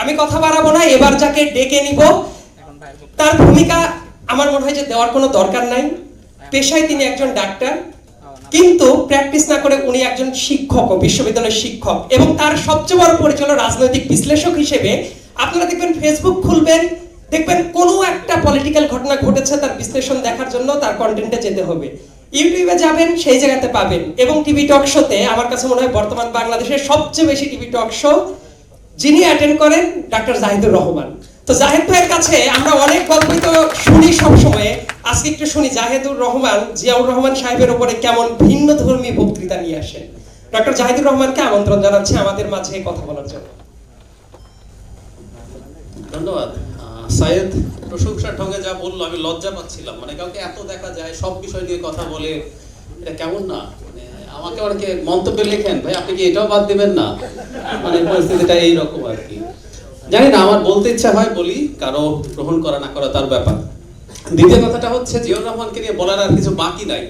আমি কথা বাড়াবো না, এবার যাকে ডেকে নিব। তার ভূমিকা আমার মনে হয় যে দেওয়ার কোনো দরকার নাই। পেশায় তিনি একজন ডাক্তার। কিন্তু প্র্যাকটিস না করে উনি একজন শিক্ষক ও বিশ্ববিদ্যালয়ের শিক্ষক। এবং তার সবচেয়ে বড় পরিচয় রাজনৈতিক বিশ্লেষক হিসেবে আপনারা দেখবেন ফেসবুক খুলবেন, দেখবেন কোনো একটা পলিটিক্যাল ঘটনা ঘটেছে তার বিশ্লেষণ দেখার জন্য তার কন্টেন্টে যেতে হবে। ইউটিউবে যাবেন, সেই জায়গাতে পাবেন। এবং টিভি টক শোতে আমার কাছে মনে হয় বর্তমান বাংলাদেশের সবচেয়ে বেশি টিভি টক শো যিনি অ্যাটেন্ড করেন ডাক্তার জাহিদুর রহমান। তো জাহেদ ভাইয়ের কাছে আমরা অনেক গল্পই তো শুনি সব সময় আজকে একটু শুনি, জাহেদুর রহমান, জিয়াউর রহমান সাহেবের উপরে কেমন ভিন্ন ধর্মী বক্তৃতা নিয়ে আসেন। ডক্টর জাহিদুর রহমানকে আমন্ত্রণ জানাচ্ছি আমাদের মাঝে কথা বলার জন্য। ধন্যবাদ। সায়েদ প্রশংসার ঢঙ্গে যা বলল, আমি লজ্জা পাচ্ছিলাম। মানে কাউকে এত দেখা যায়, সব বিষয় নিয়ে কথা বলে, এটা কেমন না? মানে আমাকে অনেকে মন্তব্যে লেখেন, ভাই, আপনি কি এটাও বাদ দিবেন না? মানে পরিস্থিতিটা এইরকম আর কি। জানি না, আমার বলতে ইচ্ছা হয় বলি, কারও গ্রহণ করা, না করা তার ব্যাপার। দ্বিতীয় কথাটা হচ্ছে জিয়র রহমানকে নিয়ে বলার আর কিছু বাকি নাই।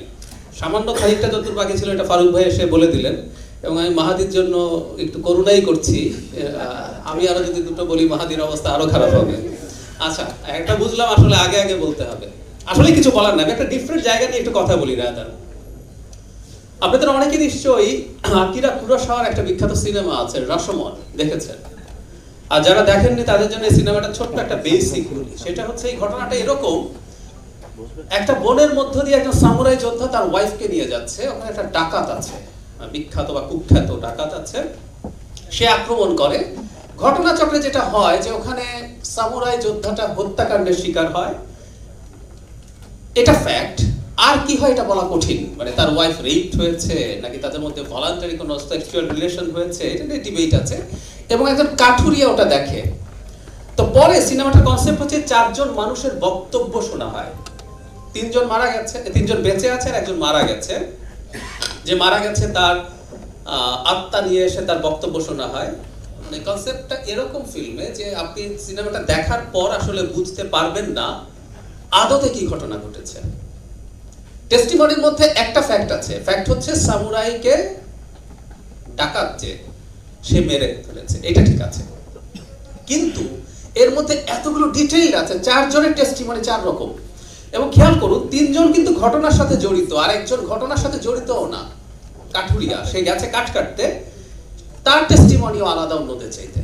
সামান্য খানিকটা যতদূর বাকি ছিল, এটা ফারুক ভাই এসে বলে দিলেন। এবং আমি মাহাদির জন্য একটু করুণাই করছি। আমি আরও যদি দুটো বলি, মাহাদির অবস্থা আরও খারাপ হবে। আচ্ছা একটা বুঝলাম আসলে আগে আগে বলতে হবে। আসলে কিছু বলার না আমি একটা ডিফারেন্ট জায়গা নিয়ে একটু কথা বলি রাদার আপনাদের অনেকে নিশ্চয়ই আকিরা কুরোসাওয়ার একটা বিখ্যাত সিনেমা আছে রসমন দেখেছেন? আর যারা দেখেননি, তাদের জন্য সিনেমাটা ছোট্ট একটা বেসিক সেটা হচ্ছে এই ঘটনাটা এরকম, একটা বনের মধ্য দিয়ে একজন সামুরাই যোদ্ধা তার ওয়াইফকে নিয়ে যাচ্ছে, ওখানে একটা ডাকাত আছে, বিখ্যাত বা কুখ্যাত ডাকাত আছে। সে আক্রমণ করে। ঘটনাচক্রে যেটা হয় যে ওখানে সামুরাই যোদ্ধাটা হত্যাকাণ্ডের শিকার হয়। এটা ফ্যাক্ট আর কি হয় এটা বলা কঠিন? মানে তার ওয়াইফ রেপড হয়েছে, নাকি তাদের মধ্যে ভলান্টারি কোনো সেক্সুয়াল রিলেশন হয়েছে, এটা নিয়ে ডিবেট আছে। এবং একজন কাঠুরিয়া ওটা দেখে। তো পরে সিনেমাটার কনসেপ্ট হচ্ছে চারজন মানুষের বক্তব্য শোনা হয়। তিনজন মারা গেছে তিনজন বেঁচে আছে আর একজন মারা গেছে। যে মারা গেছে তার আত্মা নিয়ে এসে তার বক্তব্য শোনা হয়। মানে কনসেপ্টটা এরকম ফিল্মে যে আপনি সিনেমাটা দেখার পর আসলে বুঝতে পারবেন না, আদতে কি ঘটনা ঘটেছে। টেস্টিমনির মধ্যে একটা ফ্যাক্ট আছে। ফ্যাক্ট হচ্ছে সামুরাইকে ডাকাত যে সে মেরে ফেলেছে। এটা ঠিক আছে। কিন্তু এর মধ্যে এতগুলো ডিটেইল আছে, চারজনের টেস্টিমনি চার রকম। এবং খেয়াল করুন, তিনজন কিন্তু ঘটনার সাথে জড়িত, আর একজন ঘটনার সাথে জড়িতও না। কাঠুরিয়া, সে গেছে কাঠ কাটতে। তার টেস্টিমনিও আলাদা অন্যদের চাইতে।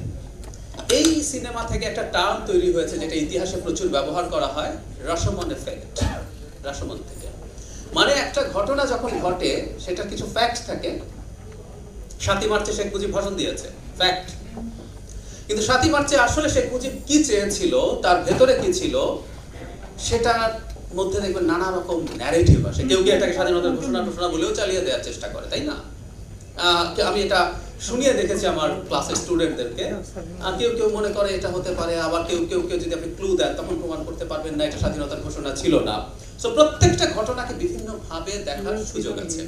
এই সিনেমা থেকে একটা টার্ম তৈরি হয়েছে, যেটা ইতিহাসে প্রচুর ব্যবহার করা হয় রসমন এফেক্ট রসমন থেকে। মানে একটা ঘটনা যখন ঘটে, সেটার কিছু ফ্যাক্ট থাকে। সাতই মার্চে শেখ মুজিব ভাষণ দিয়েছে। ফ্যাক্ট কিন্তু সাতই মার্চে আসলে শেখ মুজিব কি চেয়েছিল, তার ভেতরে কি ছিল, সেটার মধ্যে দেখবেন নানা রকম ন্যারেটিভ আসে। কেউ কেউ এটাকে স্বাধীনতার ঘোষণা ঘোষণা বলেও চালিয়ে দেওয়ার চেষ্টা করে, তাই না? আমি এটা শুনিয়ে দেখেছি আমার ক্লাসের স্টুডেন্টদেরকে কেউ কেউ মনে করে এটা হতে পারে, আবার কেউ কেউ কেউ যদি আপনি ক্লু দেন, তখন প্রমাণ করতে পারবেন না, এটা স্বাধীনতার ঘোষণা ছিল না। সো প্রত্যেকটা ঘটনাকে বিভিন্ন ভাবে দেখার সুযোগ আছে।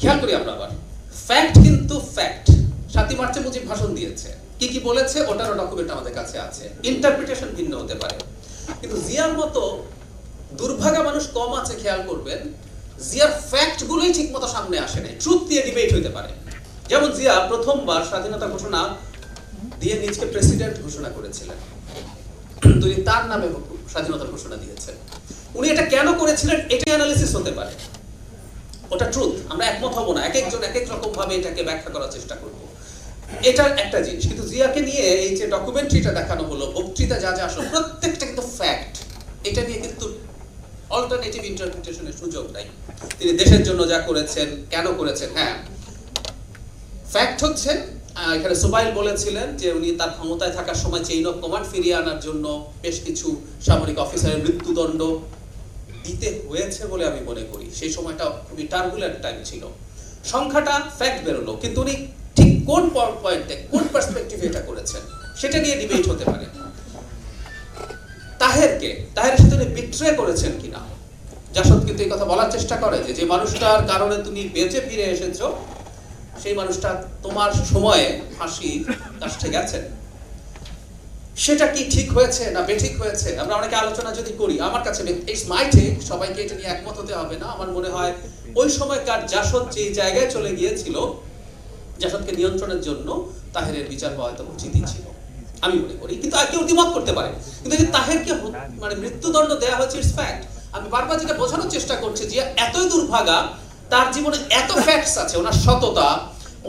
খেয়াল করি আমরা আবার। ফ্যাক্ট কিন্তু ফ্যাক্ট সাতই মার্চে মুজিব ভাষণ দিয়েছে। কি কি বলেছে ওটারও ডকুমেন্ট আমাদের কাছে আছে। ইন্টারপ্রিটেশন ভিন্ন হতে পারে। কিন্তু জিয়ার মতো দুর্ভাগা মানুষ কম আছে, খেয়াল করবেন। জিয়ার ফ্যাক্ট গুলোই ঠিক মতো সামনে আসে নাই। ট্রুথ দিয়ে ডিবেট হইতে পারে। যেমন জিয়া প্রথমবার স্বাধীনতা ঘোষণা দিয়ে নিজকে প্রেসিডেন্ট ঘোষণা করেছিলেন। তিনি তার নামে স্বাধীনতার ঘোষণা দিয়েছেন উনি এটা কেন করেছিলেন এটাই অ্যানালিসিস হতে পারে। ওটা ট্রুথ আমরা একমত হব না। এক একজন, এক এক রকম ভাবে এটাকে ব্যাখ্যা করার চেষ্টা করব। এটা একটা জিনিস, কিন্তু জিয়াকে নিয়ে এই যে ডকুমেন্টারিটা দেখানো হলো, বক্তৃতা যা যা আসলে, প্রত্যেকটা কিন্তু ফ্যাক্ট এটা নিয়ে কিন্তু অল্টারনেটিভ ইন্টারপ্রিটেশনের সুযোগ নাই। তিনি দেশের জন্য যা করেছেন, কেন করেছেন হ্যাঁ। ফ্যাক্ট হচ্ছে এখানে সুবাইল বলেছিলেন যে উনি তার ক্ষমতায় থাকার সময় চেইন অফ কমান্ড ফিরিয়ে আনার জন্য বেশ কিছু সামরিক অফিসারের মৃত্যুদণ্ড দিতে হয়েছে বলে আমি মনে করি। সেই সময়টা খুবই টার্বুলেন্ট টাইম ছিল। সংখ্যাটা ফ্যাক্ট বেরোলো, কিন্তু উনি ঠিক কোন পয়েন্টে কোন পার্সপেক্টিভে এটা করেছেন, সেটা নিয়ে ডিবেট হতে পারে। তাহেরকে তাহের সাথে উনি বিট্রে করেছেন কিনা? জাসদ কিন্তু এই কথা বলার চেষ্টা করে যে যে মানুষটার কারণে তুমি বেঁচে ফিরে এসেছ সেই মানুষটা তোমার সময়ে ফাঁসি কাছে গেছেন সেটা কি ঠিক হয়েছে না বেঠিক হয়েছে? আমরা অনেকে আলোচনা যদি করি, আমার কাছে ইটস মাই টেক সবাইকে এটা নিয়ে একমত হতে হবে না। আমার মনে হয় ওই সময়কার জাসদ যে জায়গায় চলে গিয়েছিল, জাসদকে নিয়ন্ত্রণের জন্য তাহেরের বিচার হওয়া হয়তো উচিতই ছিল। আমি মনে করি। কিন্তু আর কেউ দ্বিমত করতে পারে। কিন্তু যে তাহেরকে মানে মৃত্যুদণ্ড দেওয়া হয়েছে ইটস ফ্যাক্ট আমি বারবার যেটা বোঝানোর চেষ্টা করছি যে এতই দুর্ভাগা তার জীবনে এত ফ্যাক্টস আছে, ওনার সততা,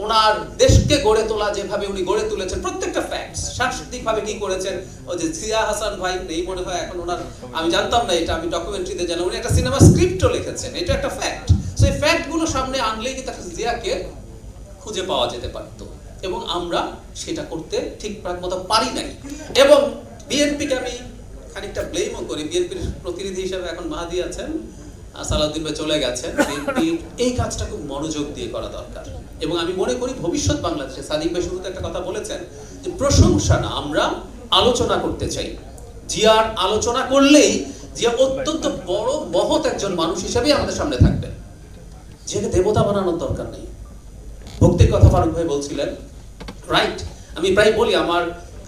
ওনার দেশকে গড়ে তোলা যেভাবে উনি গড়ে তুলেছেন, প্রত্যেকটা ফ্যাক্টস সাংস্কৃতিক ভাবে কি করেছেন ওই যে জিয়া হাসান ভাই নেই মনে হয় এখন ওনার, আমি জানতাম না এটা, আমি ডকুমেন্টারিতে জানি উনি একটা সিনেমা স্ক্রিপ্টও লিখেছেন, এটা একটা ফ্যাক্ট সো এই ফ্যাক্টগুলো সামনে আনলেই কিন্তু একটা জিয়াকে খুঁজে পাওয়া যেতে পারত এবং আমরা সেটা করতে ঠিকঠাক মতো পারি নাই। এবং বিএনপিকে আমি খানিকটা ব্লেমও করি। বিএনপির প্রতিনিধি হিসেবে এখন মাহাদি আছেন। সালাউদ্দিন ভাই চলে গেছেন এই কাজটা খুব মনোযোগ দিয়ে করা দরকার। এবং আমি মনে করি ভবিষ্যৎ বাংলাদেশে, সাদিক ভাই শুরুতে একটা কথা বলেছেন যে প্রশংসা না, আমরা আলোচনা করতে চাই। জিয়ার আলোচনা করলেই জিয়া অত্যন্ত বড়, মহৎ একজন মানুষ হিসেবেই আমাদের সামনে থাকবেন। জিয়াকে দেবতা বানানোর দরকার নেই। ভক্তির কথা ফারুক ভাই বলছিলেন রাইট আমি প্রায় বলি, আমার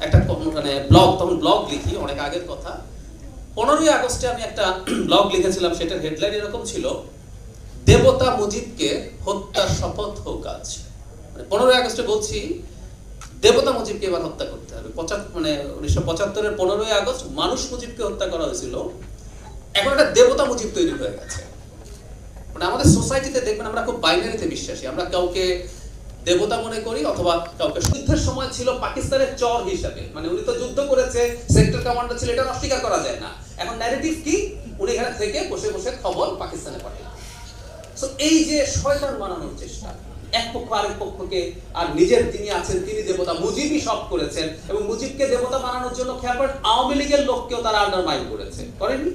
একটা মানে ব্লগ তখন ব্লগ লিখি, অনেক আগের কথা। পনেরোই আগস্টে আমি একটা ব্লগ লিখেছিলাম, সেটার হেডলাইন এরকম ছিল, দেবতা মুজিবকে হত্যার শপথ হোক আজ। মানে পনেরোই আগস্টে বলছি, দেবতা মুজিবকে এবার হত্যা করতে হবে। পঁচাত্তর মানে উনিশশো পঁচাত্তরের পনেরোই আগস্ট মানুষ মুজিবকে হত্যা করা হয়েছিল। এখন একটা দেবতা মুজিব তৈরি হয়ে গেছে। মানে আমাদের সোসাইটিতে দেখবেন আমরা খুব বাইনারিতে বিশ্বাসী। আমরা কাউকে দেবতা মনে করি অথবা কাউকে যুদ্ধের সময় ছিল পাকিস্তানের চর হিসাবে। মানে উনি তো যুদ্ধ করেছে সেক্টর কমান্ডার ছিল, এটা অস্বীকার করা যায় না। এখন ন্যারেটিভ কি? উনি এখানে থেকে বসে বসে খবর পাকিস্তানে পাঠায়। So, এই যে শয়তান বানানোর চেষ্টা এক পক্ষ আরেক পক্ষকে আর নিজের তিনি আছেন তিনি দেবতা মুজিবই সব করেছেন এবং মুজিবকে দেবতা বানানোর জন্য করেন আওয়ামী লীগের লোককেও তারা আন্ডারমাইন করেছে। করেননি?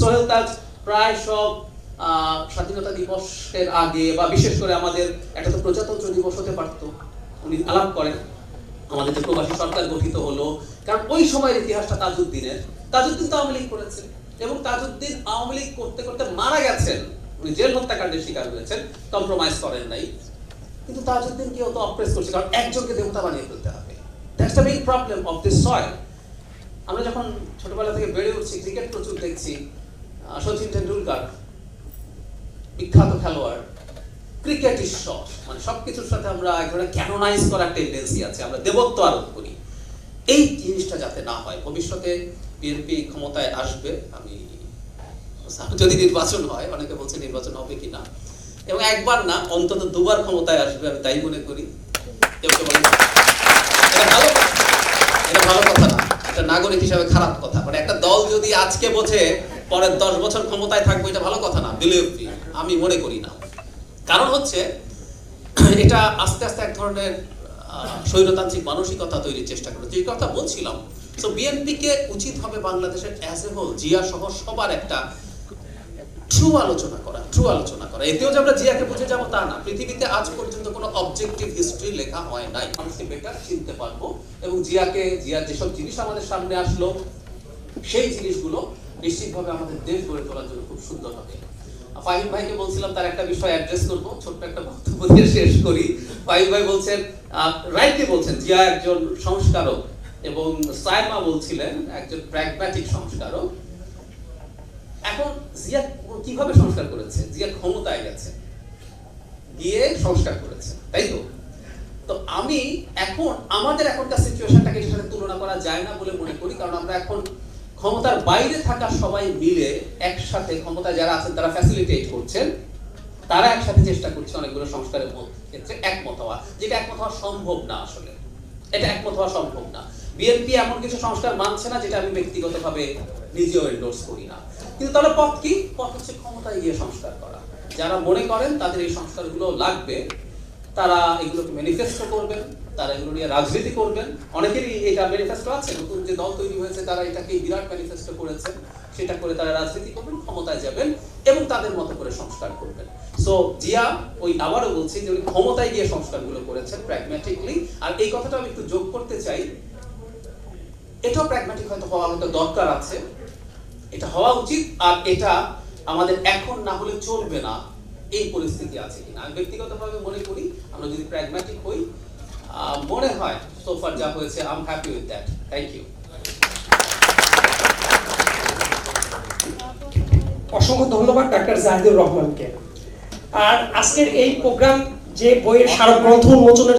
সোহেল তাজ প্রায় সব স্বাধীনতা দিবসের আগে বা বিশেষ করে আমাদের একটা তো প্রজাতন্ত্র দিবস হতে পারতো উনি আলাপ করেন। আমাদের যে প্রবাসী সরকার গঠিত হলো, কারণ ওই সময়ের ইতিহাসটা তাজউদ্দিনের। তাজউদ্দিন তো আওয়ামী লীগ করেছেন এবং তাজউদ্দিন আওয়ামী লীগ করতে করতে মারা গেছেন। উনি জেল হত্যাকাণ্ডের শিকার হয়েছেন কম্প্রোমাইজ করেন নাই। কিন্তু তাজউদ্দিনকেও তো অপ্রেস করছে, কারণ একজনকে দেবতা বানিয়ে ফেলতে হবে। That's the big problem of this soil আমরা যখন ছোটবেলা থেকে বেড়ে উঠছি ক্রিকেট প্রচুর দেখছি সচিন টেন্ডুলকার বিখ্যাত খেলোয়াড় ক্রিকেট ঈশ্বর মানে সবকিছুর সাথে আমরা এক ধরনের ক্যানোনাইজ করার টেন্ডেন্সি আছে, আমরা দেবত্ব আরোপ করি। এই জিনিসটা যাতে না হয়, ভবিষ্যতে বিএনপি ক্ষমতায় আসবে, আমি যদি নির্বাচন হয়, অনেকে বলছে নির্বাচন হবে কিনা, এবং একবার না, অন্তত দুবার ক্ষমতায় আসবে, আমি তাই মনে করি। ভালো কথা না, এটা নাগরিক হিসাবে খারাপ কথা। মানে একটা দল যদি আজকে বোঝে, পরের দশ বছর ক্ষমতায় থাকবে, এটা ভালো কথা না বিলিভ আমি মনে করি না। কারণ হচ্ছে, এটা আস্তে আস্তে এক ধরনের স্বৈরতান্ত্রিক মানসিকতা তৈরির চেষ্টা করে যে কথা বলছিলাম। তো বিএনপিকে উচিত হবে বাংলাদেশের অ্যাজ এ হোল জিয়া সহ সবার একটা ট্রু আলোচনা করা ট্রু আলোচনা করা। এতেও যে আমরা জিয়াকে বুঝে যাব তা না। পৃথিবীতে আজ পর্যন্ত কোনো অবজেক্টিভ হিস্ট্রি লেখা হয় নাই। মানুষকে বেটার চিনতে পারব এবং জিয়াকে, জিয়ার যেসব জিনিস আমাদের সামনে আসলো, সেই জিনিসগুলো নিশ্চিতভাবে আমাদের দেশ গড়ে তোলার জন্য খুব সুন্দর হবে। ফাহিম ভাইকে বলছিলাম তার একটা বিষয় অ্যাড্রেস করব, ছোট্ট একটা বক্তব্য দিয়ে শেষ করি। ফাহিম ভাই বলছেন রাইটলি বলছেন, জিয়া একজন সংস্কারক এবং সাইমা বলছিলেন, একজন প্র্যাগম্যাটিক সংস্কারক। এখন জিয়া কীভাবে সংস্কার করেছে? জিয়া ক্ষমতায় গেছে, গিয়ে সংস্কার করেছে, তাই তো? তো আমি এখন, আমাদের এখনকার সিচুয়েশনটাকে সাথে তুলনা করা যায় না বলে মনে করি, কারণ আমরা এখন ক্ষমতার বাইরে থাকা সবাই মিলে একসাথে ক্ষমতায় যারা আছেন, তারা ফ্যাসিলিটেট করছেন। তারা একসাথে চেষ্টা করছে অনেকগুলো সংস্কারের ক্ষেত্রে একমত হওয়া, যেটা একমত হওয়া সম্ভব না আসলে। এটা একমত হওয়া সম্ভব না। বিএনপি এমন কিছু সংস্কার মানছে না, যেটা আমি ব্যক্তিগতভাবে নিজেও এন্ডোর্স করি না। কিন্তু তাহলে পথ কি? পথ হচ্ছে ক্ষমতায় গিয়ে সংস্কার করা। যারা মনে করেন তাদের এই সংস্কারগুলো লাগবে, তারা এগুলোকে ম্যানিফেস্টো করবেন। তারা এগুলো নিয়ে রাজনীতি করবেন। অনেকেরই এটা ম্যানিফেস্টো আছে, নতুন যে দল তৈরি হয়েছে, তারা এটাকে বিরাট ম্যানিফেস্টো সেটা করে তারা রাজনীতি করবেন, ক্ষমতায় যাবেন এবং তাদের মতো করে সংস্কার করবেন। সো জিয়া, ওই আবারও বলছি যে উনি ক্ষমতায় গিয়ে সংস্কারগুলো করেছেন প্র্যাগম্যাটিকলি আর এই কথাটা আমি একটু যোগ করতে চাই। এটাও প্র্যাগম্যাটিক হয়তো হওয়া হয়তো দরকার আছে। এটা হওয়া উচিত, আর এটা আমাদের এখন না হলে চলবে না। এই পরিস্থিতি আছে কিনা। আমি ব্যক্তিগতভাবে মনে করি, আমরা যদি প্র্যাগম্যাটিক হই মনে হয় সোফার যা হয়েছে I am happy with that thank you অসংখ্য ধন্যবাদ ডাক্তার জাহিদুর রহমানকে। আর আজকের এই প্রোগ্রাম যে বইয়ের স্মারক গ্রন্থ উন্মোচনের